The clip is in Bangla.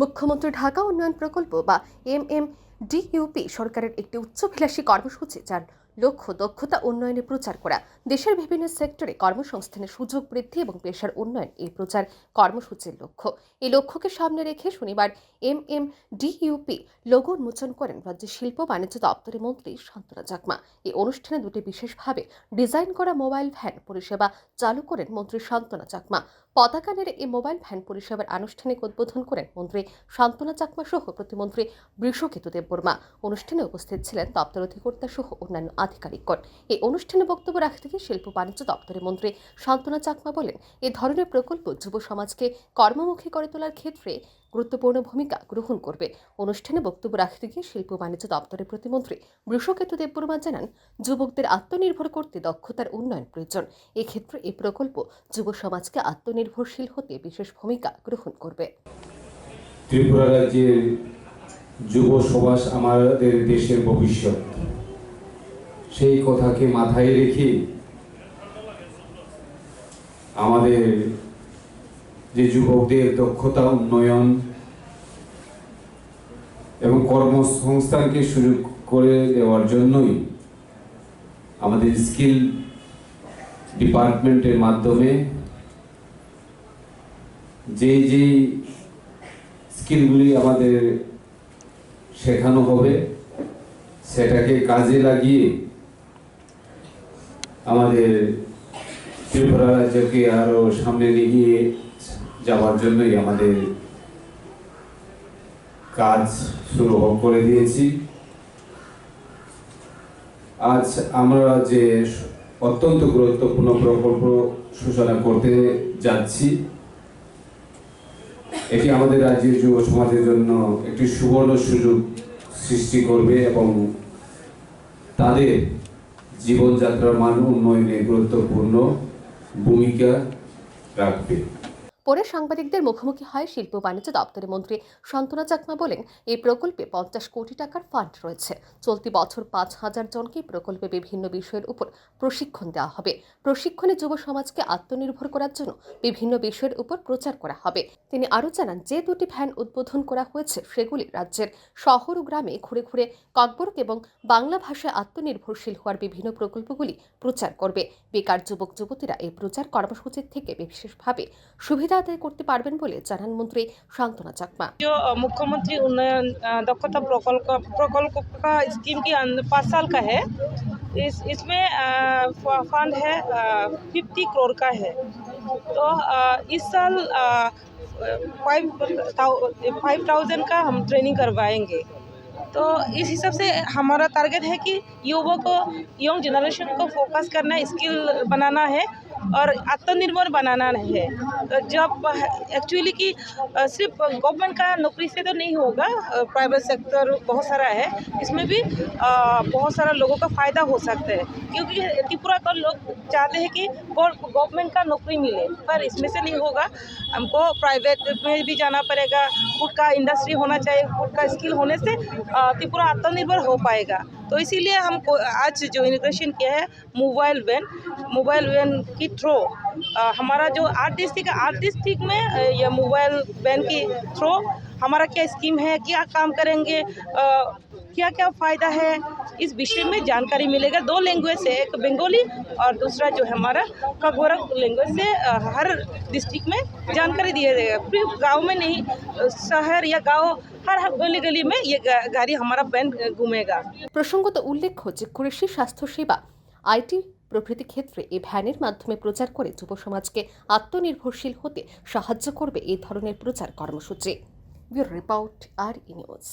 মুখ্যমন্ত্রী ঢাকা উন্নয়ন প্রকল্প বা এম এম ডিইউপি সরকারের একটি উচ্চভিলাষী কর্মসূচি, যার লক্ষ্য দক্ষতা উন্নয়নে প্রচার করা। দেশের বিভিন্ন সেক্টরে কর্মসংস্থানের সুযোগ বৃদ্ধি এবং পেশার উন্নয়ন এই প্রচার কর্মসূচির লক্ষ্য। এই লক্ষ্যকে সামনে রেখে শনিবার এম এম ডিইউপি লোগো উন্মোচন করেন রাজ্যের শিল্প, বাণিজ্য, দপ্তরের মন্ত্রী শান্তনা চাকমা। এই অনুষ্ঠানে দুটি বিশেষভাবে ডিজাইন করা মোবাইল ভ্যান পরিষেবা চালু করেন মন্ত্রী শান্তনা চাকমা। পতাকা নেড়ে এই মোবাইল ভ্যান পরিষেবার আনুষ্ঠানিক উদ্বোধন করেন মন্ত্রী সান্ত্বনা চাকমা সহ প্রতিমন্ত্রী বৃষকেতু দেববর্মা অনুষ্ঠানে উপস্থিত ছিলেন দপ্তর অধিকর্তা সহ অন্যান্য আধিকারিকগণ এই অনুষ্ঠানে বক্তব্য রাখতে গিয়ে শিল্প বাণিজ্য দপ্তরের মন্ত্রী সান্ত্বনা চাকমা বলেন, এ ধরনের প্রকল্প যুব সমাজকে কর্মমুখী করে তোলার ক্ষেত্রে গুরুত্বপূর্ণ ভূমিকা গ্রহণ করবে। অনুষ্ঠানে বক্তব্য রাখতে গিয়ে শিল্প বাণিজ্য দপ্তরের প্রতিমন্ত্রী বৃষকেতু দেববর্মা জানান, যুবকদের আত্মনির্ভর করতে দক্ষতার উন্নয়ন প্রয়োজন। এক্ষেত্রে এই প্রকল্প যুব সমাজকে আত্মনির্ভরশীল হতে বিশেষ ভূমিকা গ্রহণ করবে। ত্রিপুরা রাজ্যের যুব সমাজ আমাদের দেশের ভবিষ্যৎ। সেই কথাকে মাথায় রেখে আমাদের যে যুবকদের দক্ষতা, উন্নয়ন এবং কর্মসংস্থানকে সুযোগ করে দেওয়ার জন্যই আমাদের স্কিল ডিপার্টমেন্টের মাধ্যমে যে যে স্কিলগুলি আমাদের শেখানো হবে, সেটাকে কাজে লাগিয়ে আমাদের ত্রিপুরা রাজ্যকে আরও সামনে এগিয়ে যাওয়ার জন্যই আমাদের কাজ শুরু করে দিয়েছি। আজ আমরা যে অত্যন্ত গুরুত্বপূর্ণ প্রকল্প সূচনা করতে যাচ্ছি, এটি আমাদের রাজ্যের যুব সমাজের জন্য একটি সুবর্ণ সুযোগ সৃষ্টি করবে এবং তাদের জীবনযাত্রার মান উন্নয়নে গুরুত্বপূর্ণ ভূমিকা রাখবে। পরে সাংবাদিকদের মুখোমুখি হয় শিল্প বাণিজ্য দপ্তরের মন্ত্রী শান্তনা চাকমা বলেন, এই প্রকল্পে পঞ্চাশ কোটি টাকার ফান্ড রয়েছে। চলতি বছর পাঁচ হাজার জনকে প্রকল্পে বিভিন্ন বিষয়ের উপর প্রশিক্ষণ দেওয়া হবে। প্রশিক্ষণে যুব সমাজকে আত্মনির্ভর করার জন্য বিভিন্ন বিষয়ের উপর প্রচার করা হবে। তিনি আরও জানান, যে দুটি ভ্যান উদ্বোধন করা হয়েছে সেগুলি রাজ্যের শহর ও গ্রামে ঘুরে ঘুরে ককবরক এবং বাংলা ভাষায় আত্মনির্ভরশীল হওয়ার বিভিন্ন প্রকল্পগুলি প্রচার করবে। বেকার যুবক, যুবতীরা এই প্রচার কর্মসূচির থেকে বিশেষভাবে সুবিধা আদায় করতে পারবেন বলে জানান মন্ত্রী শান্তনা চাকমা जो अ, मुख्यमंत्री उन्नयन अ, दक्षता प्रकल्प प्रकल्प का स्कीम की अं- पाँच साल का है इस इसमें अ, फ- फंड है फिफ्टी करोड़ का है तो अ, इस साल फाइव फाइव थाउजेंड का हम ट्रेनिंग करवाएंगे तो इस हिसाब से हमारा टारगेट है कि युवा को यंग जनरेशन को फोकस करना है स्किल बनाना है और आत्मनिर्भर बनाना है। तो जब एक्चुअली कि सिर्फ़ गवर्नमेंट का नौकरी से तो नहीं होगा प्राइवेट सेक्टर बहुत सारा है, इसमें भी बहुत सारा लोगों का फ़ायदा हो सकता है। क्योंकि त्रिपुरा का लोग चाहते हैं कि गवर्नमेंट का नौकरी मिले, पर इसमें से नहीं होगा। हमको प्राइवेट में भी जाना पड़ेगा फ़ूड का इंडस्ट्री होना चाहिए फ़ूड का स्किल होने से त्रिपुरा आत्मनिर्भर हो पाएगा। तो इसीलिए हम आज जो इनोग्रेशन किया है मोबाइल वैन मोबाइल वैन की थ्रो हमारा जो आठ डिस्ट्रिक्ट आठ डिस्ट्रिक्ट में यह मोबाइल वैन की थ्रो हमारा क्या स्कीम है क्या काम करेंगे अ, क्या क्या फ़ायदा है इस विषय में जानकारी मिलेगा दो लैंग्वेज से एक बंगाली और दूसरा जो है हमारा कगोरक लैंग्वेज से अ, हर डिस्ट्रिक्ट में जानकारी दिया जाएगा फिर गांव में नहीं अ, शहर या गांव हर हर गली गली में ये गा- गाड़ी हमारा वैन घूमेगा প্রসঙ্গত উল্লেখ্য যে কৃষি স্বাস্থ্যসেবা আইটি প্রভৃতি ক্ষেত্রে এই ভ্যানের মাধ্যমে প্রচার করে যুব সমাজকে আত্মনির্ভরশীল হতে সাহায্য করবে এই ধরনের প্রচার কর্মসূচি bureau report R E news